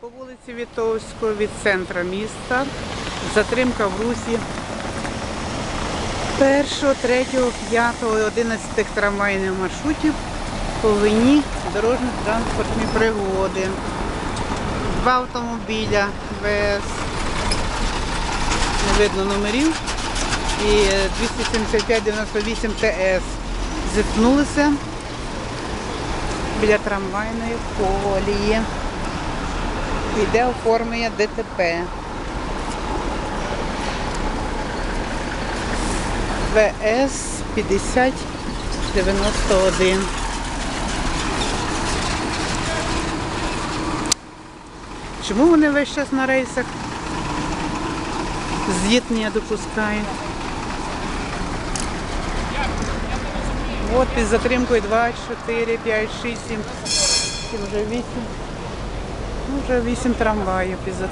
По вулиці Вітовського від центра міста. Затримка в русі 1, 3, 5, 11 трамвайних маршрутів по вині дорожньо-транспортні пригоди. Два автомобіля без не видно номерів і 275-98 ТС зіткнулися біля трамвайної колії. Йде оформлення ДТП. ВС 5091. Чому вони весь час на рейсах? З'єднання допускають. От під затримкою 2, 4, 5, 6, 7, 7 вже 8. Вже вісім трамваїв затримкою.